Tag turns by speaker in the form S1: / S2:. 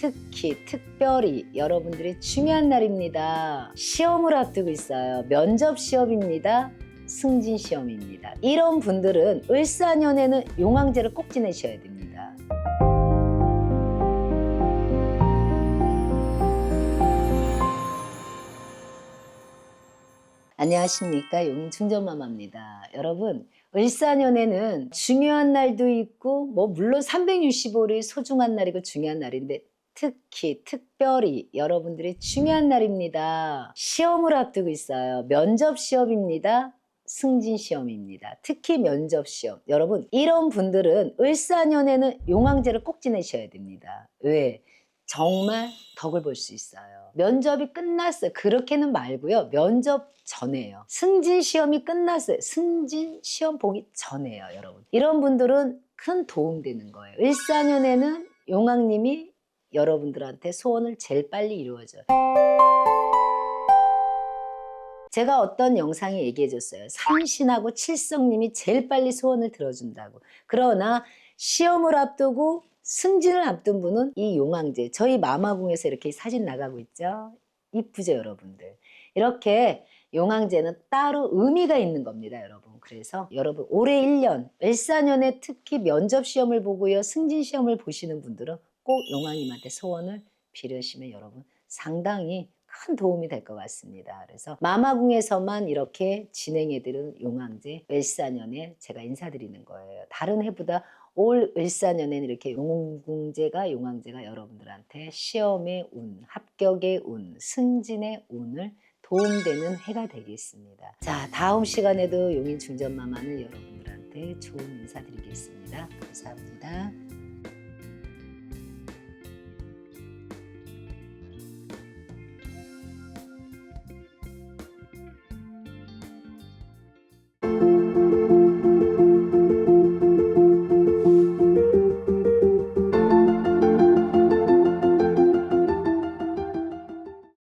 S1: 특히 특별히 여러분들의 중요한 날입니다. 시험을 앞두고 있어요. 면접 시험입니다. 승진 시험입니다. 이런 분들은 을사년에는 용왕제를 꼭 지내셔야 됩니다. 안녕하십니까 용인 충전마마입니다. 여러분 을사년에는 중요한 날도 있고 뭐 물론 365일이 소중한 날이고 중요한 날인데 특히 특별히 여러분들의 중요한 날입니다. 시험을 앞두고 있어요. 면접 시험입니다. 승진 시험입니다. 특히 면접 시험. 여러분 이런 분들은 을사년에는 용왕제를 꼭 지내셔야 됩니다. 왜? 정말 덕을 볼 수 있어요. 면접이 끝났어요. 그렇게는 말고요. 면접 전에요. 승진 시험이 끝났어요. 승진 시험 보기 전에요, 여러분. 이런 분들은 큰 도움 되는 거예요. 일사년에는 용왕님이 여러분들한테 소원을 제일 빨리 이루어져요. 제가 어떤 영상에 얘기해 줬어요. 삼신하고 칠성님이 제일 빨리 소원을 들어준다고. 그러나 시험을 앞두고 승진을 앞둔 분은 이 용왕제, 저희 마마궁에서 이렇게 사진 나가고 있죠. 이쁘죠, 여러분들. 이렇게 용왕제는 따로 의미가 있는 겁니다, 여러분. 그래서 여러분 올해 1년, 을사년에 특히 면접 시험을 보고요, 승진 시험을 보시는 분들은 꼭 용왕님한테 소원을 빌으시면 여러분 상당히 큰 도움이 될 것 같습니다. 그래서 마마궁에서만 이렇게 진행해드린 용왕제 을사년에 제가 인사드리는 거예요. 다른 해보다 올 을사년에는 이렇게 용궁제가 용왕제가 여러분들한테 시험의 운, 합격의 운, 승진의 운을 도움되는 해가 되겠습니다. 자, 다음 시간에도 용인 중전마마는 여러분들한테 좋은 인사드리겠습니다. 감사합니다.